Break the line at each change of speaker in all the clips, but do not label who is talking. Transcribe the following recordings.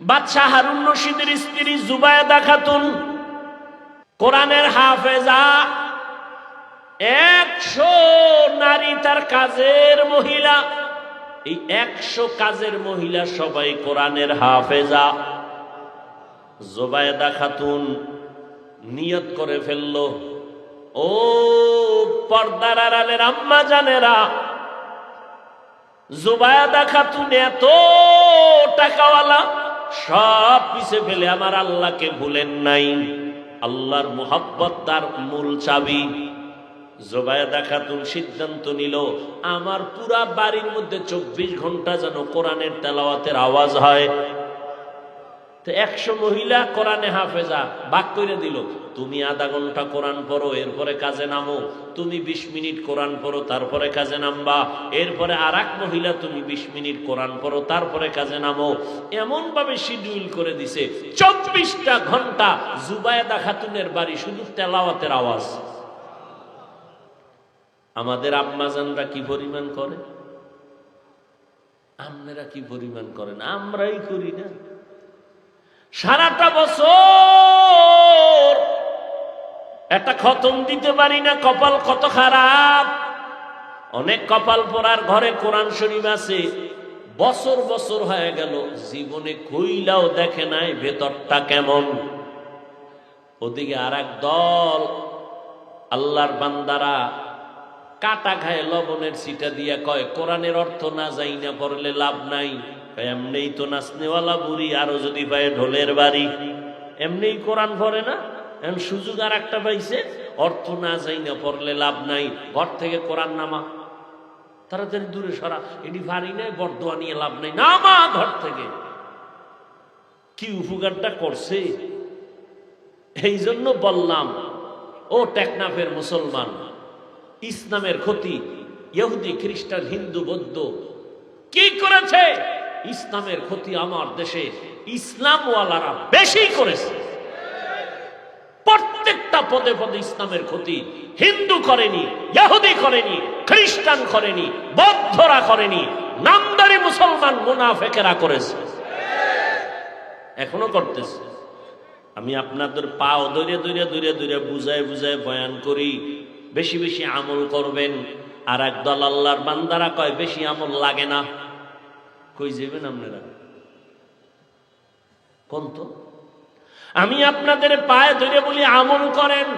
বাদশাহ হারুন রশিদের স্ত্রী জুবায়দা খাতুন, কোরআনের হাফেজা, একশো নারী তার কাজের মহিলা। এই একশো কাজের মহিলা সবাই কোরআনের হাফেজা। জোবায়দা খাতুন নিয়ত করে ফেলল, ও পর্দার আড়ালের আম্মা জানেরা, জুবায়দা খাতুন এত টাকাওয়ালা সব পিছে ফেলে আমার আল্লাহকে ভুলেন নাই। আল্লাহর মোহাব্বত তার মূল চাবি। জোবায়দা খাতুন সিদ্ধান্ত নিল, আমার পুরা বাড়ির মধ্যে চব্বিশ ঘণ্টা যেন কোরআনের তেলাওয়াতের আওয়াজ হয়। তো একশো মহিলা কোরআনে হাফেজা, বাক করে দিল, তুমি আধা ঘণ্টা কোরআন পড়ো, এরপরে কাজে নামো। তুমি বিশ মিনিট কোরআন পড়ো, তারপরে কাজে নামবা। এরপরে আর এক মহিলা, তুমি বিশ মিনিট কোরআন পড়ো, তারপরে কাজে নামো। এমনভাবে শিডিউল করে দিছে। চব্বিশটা ঘণ্টা জুবায়দা খাতুনের বাড়ি, শুধু তেলাওয়াতের আওয়াজ। আমাদের আম্মাজানরা কি পরিমাণ করে? আপনারা কি পরিমাণ করেন আমরাই করি না। সারাটা বছর একটা খতম দিতে পারি না, কপাল কত খারাপ। অনেক কপাল পরার ঘরে কোরআন শরীফ আছে। বছর বছর হয়ে গেল, জীবনে কইলাও দেখে নাই ভেতরটা কেমন। ওদিকে আর এক দল, আল্লাহর বান্দারা কাটা খায় লবণের সিটা দিয়া কয়, কোরআনের অর্থ না যাই না, পড়লে লাভ নাই। এমনিই তো নাচনেওয়ালা বুড়ি, আরও যদি পায় ঢোলের বাড়ি। এমনিই কোরআন পড়ে না? এখন সুযোগ আর একটা পাইছে, অর্থ না যাই না পড়লে লাভ নাই, ঘর থেকে কোরআন নামা। তাড়াতাড়ি দূরে সরা এটি ভারী নাই, বর্দোয়া নিয়ে লাভ নাই, নামা ঘর থেকে। কি উপকারটা করছে? এই জন্য বললাম, ও টেকনাফের মুসলমান, ইসলামের ক্ষতি, ইহুদি, খ্রিস্টান, হিন্দু, বৌদ্ধ, কি করেছে? ইসলামের ক্ষতি আমার দেশে ইসলামওয়ালারা বেশি করেছে। প্রত্যেকটা পদে পদে ইসলামের ক্ষতি হিন্দু করেনি, ইহুদি করেনি, খ্রিস্টান করেনি, বৌদ্ধরা করেনি, নামদারি মুসলমান মুনাফেকেরা করেছে। এখনও করতেছে। আমি আপনাদের পাও দৈরে দৈরে দৈরে দৈরে বুঝায় বুঝায় বয়ান করি, বেশি বেশি আমল করবেন। আর এক দল আল্লাহর বান্দারা কয়, বেশি আমল লাগে না। কই যাবেন আপনারা? কোন তো আমি আপনাদের পায়ে ধরে বলি, আমল করেন।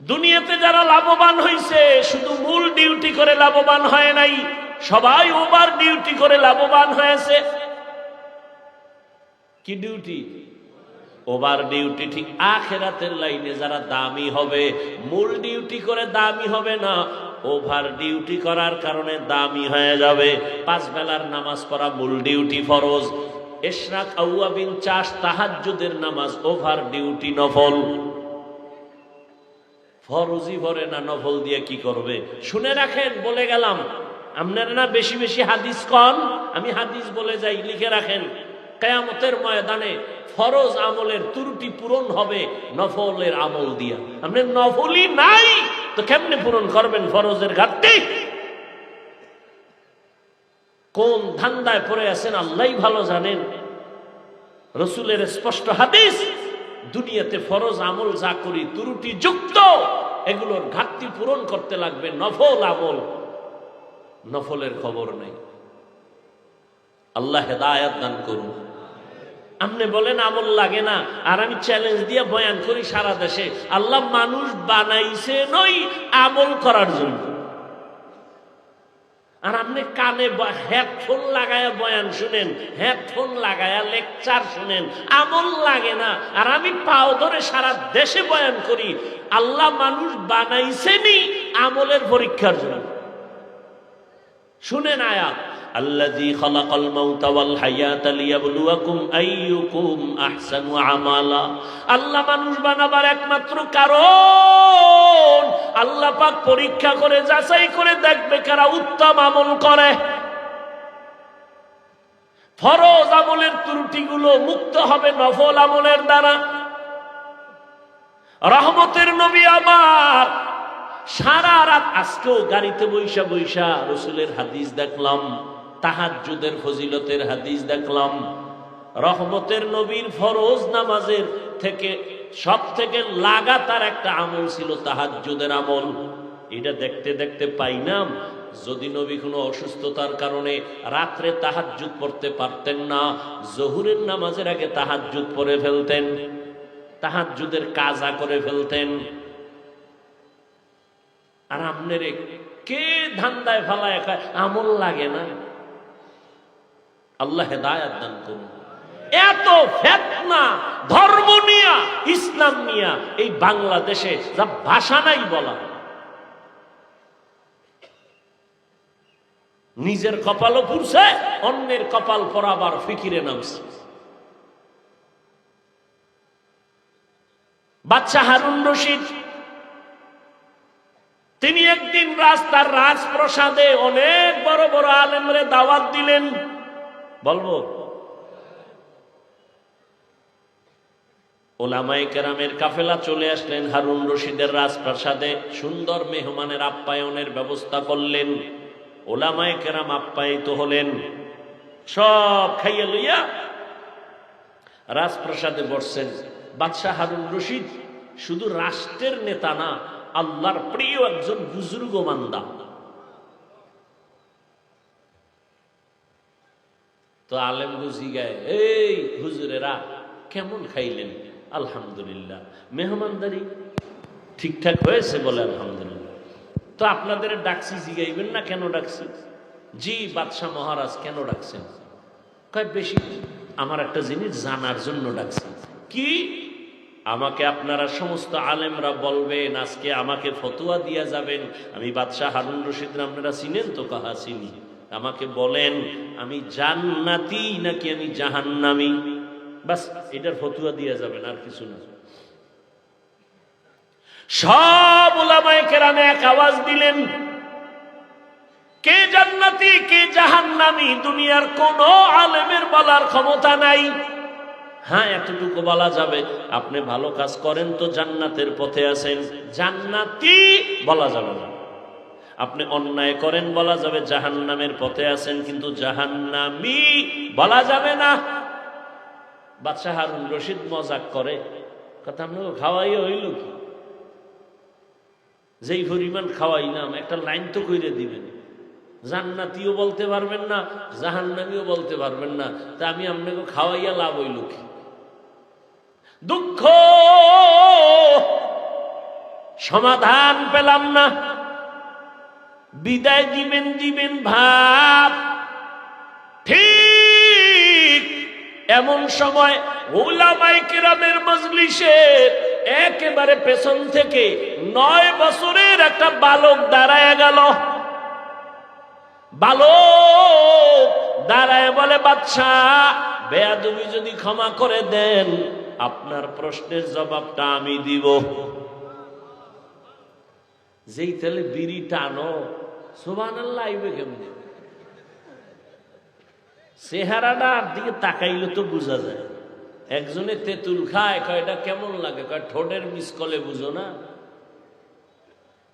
দুনিয়াতে যারা লাভবান হয়েছে শুধু মূল ডিউটি করে লাভবান হয় নাই, সবাই ওভার ডিউটি করে লাভবান হয়েছে। কি ডিউটি? ওভার ডিউটি, ঠিক আখেরাতের লাইনে যারা দামি হবে, মূল ডিউটি করে দামি হবে না ওভার ডিউটি করার কারণে দামি হয়ে যাবে। পাঁচ বেলার নামাজ পড়া মূল ডিউটি ফরজ। এশরাক আউয়াবিন চাষ তাহাজ্জুদের নামাজ ওভার ডিউটি নফল। ফরজি ভরে না, নফল দিয়ে কি করবে? শুনে রাখেন, বলে গেলাম। আপনারা না বেশি বেশি হাদিস কন? আমি হাদিস বলে যাই, লিখে রাখেন। কেয়ামতের ময়দানে ফরজ আমলের ত্রুটি পূরণ হবে নফলের আমল দিয়া। আপনি নফলই নাই! তো কেমনে পূরণ করবেন ফরজের ঘাটতি? কোন ধান্দায় পড়ে আছেন আল্লাহ ভালো জানেন। রসুলের স্পষ্ট হাদিস, দুনিয়াতে ফরজ আমল যা করি ত্রুটি যুক্ত এগুলোর ঘাটতি পূরণ করতে লাগবে নফল আমল। নফলের খবর নেই। আল্লাহ হেদায়াত দান করুন। আপনি বলেন আমল লাগে না, আর আমি চ্যালেঞ্জ দিয়ে বয়ান করি সারা দেশে। আল্লাহ মানুষ বানাইছে নই আমল করার জন্য। আর আপনি কানে হেডফোন লাগায়া বয়ান শুনেন হেডফোন লাগায়া লেকচার শুনেন, আমল লাগে না। আর আমি পাও ধরে সারা দেশে বয়ান করি, আল্লাহ মানুষ বানাইছেনি আমলের পরীক্ষার জন্য। শুনেন আয়াত আল্লাহ মানুষ বানাবার একমাত্র কারণ আল্লাহ পাক পরীক্ষা করে, যাচাই করে দেখবে কারা উত্তম আমল করে। ফরজ আমলের ত্রুটিগুলো মুক্ত হবে নফল আমলের দ্বারা। রহমতের নবী আমার, সারা রাত আজকেও গাড়িতে বৈশা বৈশা রসুলের হাদিস দেখলাম। তাহাজ্জুদের ফজিলতের হাদিস দেখলাম। রহমতের নবীর ফরজ নামাজের থেকে সব থেকে লাগাতার একটা আমল ছিল তাহাজ্জুদের আমল। এটা দেখতে দেখতে পাইনাম যদি নবী কোনো অসুস্থতার কারণে রাত্রে তাহাজ্জুদ পড়তে পারতেন না, জহুরের নামাজের আগে তাহাজ্জুদ পড়ে ফেলতেন, তাহাজ্জুদের কাজা করে ফেলতেন। আর আপনার কে ধান্দায় ফালায় আমল লাগে না। আল্লাহ হেদায়াত দান করুন। এত ফেতনা, ধর্ম নিয়া, ইসলাম নিয়া এই বাংলাদেশে যা ভাষা নাই বলা। নিজের কপালও পুরছে অন্যের কপাল পরাবার ফিকিরে নামছে। বাচ্চা হারুন রশিদ, তিনি একদিন রাস্তার রাজপ্রসাদে অনেক বড় বড় আলেমরে দাওয়াত দিলেন। বলব? ওলামাই কেরামের কাফেলা চলে আসলেন হারুন রশিদের রাজপ্রাসাদে। সুন্দর মেহমানের আপ্যায়নের ব্যবস্থা করলেন। ওলামাই কেরাম আপ্যায়িত হলেন। সব খাইয়ে লইয়া রাজপ্রাসাদে বসছেন। বাদশাহ হারুন রশিদ শুধু রাষ্ট্রের নেতা না, আল্লাহর প্রিয় একজন বুজুর্গ মান্দা তো আলেম বুঝি গায়ে, এই হুজুরেরা কেমন খাইলেন? আলহামদুলিল্লাহ। মেহমানদারি ঠিকঠাক হয়েছে বলে আলহামদুলিল্লাহ। তো আপনাদের ডাকছি জিগাইবেন না কেন ডাকছি জি, বাদশাহ মহারাজ, কেন ডাকছেন? কয়, বেশি আমার একটা জিনিস জানার জন্য ডাকছি। কি? আমাকে আপনারা সমস্ত আলেমরা বলবেন, আজকে আমাকে ফতুয়া দিয়া যাবেন। আমি বাদশাহ হারুন রশিদ আপনারা চিনেন তো কাহা চিনি? আমাকে বলেন, আমি জান্নাতি নাকি আমি জাহান্নামি? বাস, এটার ফতুয়া দিয়া যাবেন, আর কিছু না। সব ওলামায়ে এক আওয়াজ দিলেন, কে জান্নাতি, কে জাহান্নামি? দুনিয়ার কোন আলেমের বলার ক্ষমতা নাই। হ্যাঁ এতটুকু বলা যাবে, আপনি ভালো কাজ করেন তো জান্নাতের পথে আছেন। জান্নাতি বলা যাবে না। আপনি অন্যায় করেন বলা যাবে, জাহান্নামের পথে আছেন, কিন্তু জাহান্নামি বলা যাবে না। বাদশাহ হারুন রশিদ মজাক করে, কথা আপনাকে খাওয়াই হইল কি? যেই পরিমাণ খাওয়াইলাম, একটা লাইন তো কইরে দিবেন। জান্নাতিও বলতে পারবেন না, জাহান্নামিও বলতে পারবেন না, তা আমি আপনাকে খাওয়াইয়া লাভ হইল কি? দুঃখ! সমাধান পেলাম না। বিদায় দিবেন দিবেন ভাব। ঠিক এমন সময় ওলামাই কেরামের মজলিসে একেবারে পেছন থেকে নয় বছরের একটা বালক দাঁড়ায় গেল। বালক দাঁড়ায় বলে বাচ্চা বেয়াদবি যদি ক্ষমা করে দেন, আপনার প্রশ্নের জবাবটা আমি দিব। যেই তাহলে বিড়ি টানো সোবান আল্লাহ আইবে কেমনে? চেহারাটার দিকে তাকাইলে তো বোঝা যায়। একজনে তেঁতুল খায়, কয়, এটা কেমন লাগে? কয়, ঠোঁটের মিসকলে বুঝো না।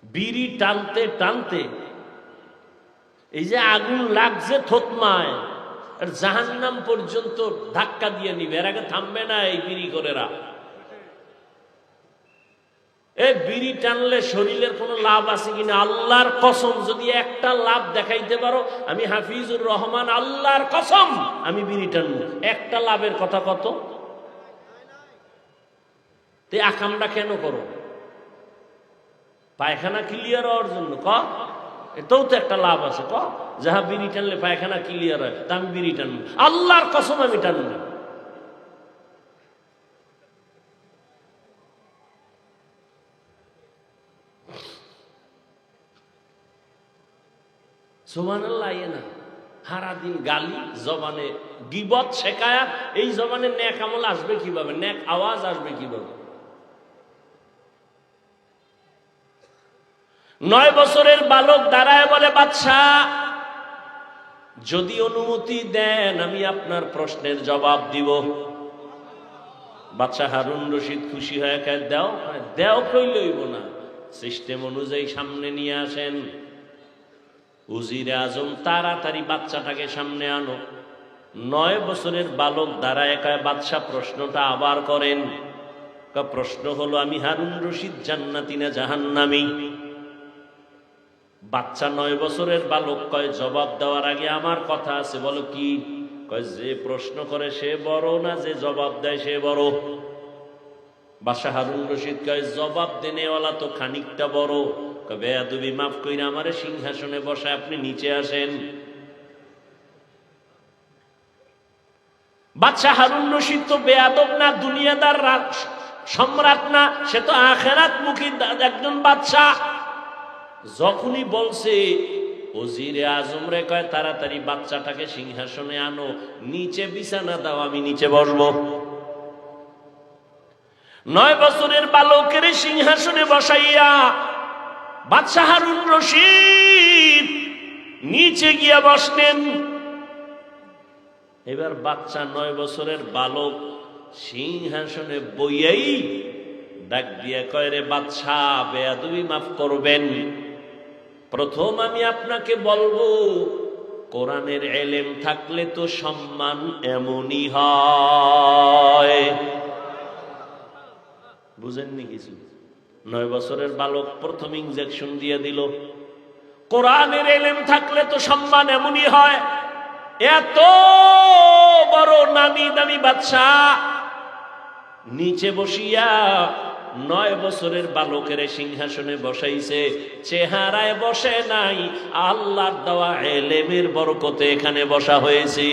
বিড়ি টানতে টানতে এই যে আগুন লাগছে থতমায়, আর জাহান্নাম পর্যন্ত ধাক্কা দিয়ে নিবে। এর আগে থামবে না এই বিড়ি করেরা। বিড়ি টানলে শরীরের কোনো লাভ আছে কিনা? আল্লাহর কসম, যদি একটা লাভ দেখাইতে পারো, আমি হাফিজুর রহমান, আল্লাহর কসম আমি বিড়ি টানবো। একটা লাভের কথা কত? তে আকামটা কেন করো? পায়খানা ক্লিয়ার হওয়ার জন্য, ক? এটাও তো একটা লাভ আছে, ক? যাহা বিড়ি টানলে পায়খানা ক্লিয়ার হয়, তা আমি বিড়ি টানবো। আল্লাহর কসম আমি টানবো। সোমান আল্লাহ না, সারাদিন গালি, জবানে গিবত শেখায়া, এই জবানে ন্যাক আমল আসবে কীভাবে? ন্যাক আওয়াজ আসবে কীভাবে? নয় বছরের বালক দাঁড়ায় বলে বাচ্চা যদি অনুমতি দেন, আমি আপনার প্রশ্নের জবাব দিব। বাচ্চা হারুন রশিদ খুশি হয়ে দেও দেও কই লইব না। সিস্টেম অনুযায়ী সামনে নিয়ে আসেন। উজিরে আজম তাড়াতাড়ি বাচ্চাটাকে সামনে আনো। নয় বছরের বালক দ্বারা একা বাদশাহ প্রশ্নটা আবার করেন। প্রশ্ন হলো, আমি হারুন রশিদ জান্নাতি না জাহান্নামি? বাচ্চা নয় বছরের বালক কয়, জবাব দেওয়ার আগে আমার কথা আছে, বলো কি? কয়, যে প্রশ্ন করে সে বড় না যে জবাব দেয় সে বড়? বাদশাহ হারুন রশিদ কয়, জবাব দেনেওয়ালা তো খানিকটা বড়। কয় বেয়াদুবি মাফ কইরা আমারে সিংহাসনে বসে আপনি নিচে আসেন। বাদশাহ হারুন রশিদ তো বেয়াদব না, দুনিয়াদার সম্রাট না, সে তো আখেরাত মুখী একজন বাদশাহ। যখনই বলছে, ওজিরে আজম রে, কয়, তাড়াতাড়ি বাচ্চাটাকে সিংহাসনে আনো, নিচে বিছানা দাও, আমি নিচে বসবো। নয় বছরের বালকের সিংহাসনে বসাইয়া বাদশাহ হারুন রশিদ, নিচে গিয়া বসলেন। এবার বাচ্চা নয় বছরের বালক সিংহাসনে বইয়াই ডাক দিয়া কয়, রে বাচ্চা বেয়াদুবি মাফ করবেন। প্রথম আমি আপনাকে বলব, কোরআনের এলেম থাকলে তো সম্মান এমনই হয়। বুঝেননি কিছু? নয় বছরের বালক প্রথম ইঞ্জেকশন দিয়ে দিল। কোরআনের এলেম থাকলে তো সম্মান এমনই হয়। এত বড় নামি দামি বাচ্চা নিচে বসিয়া নয় বছরের বালকের সিংহাসনে বসাইছে। চেহারায় বসে নাই। আল্লাহর দেওয়া এলেমের বরকতে এখানে বসা হয়েছে।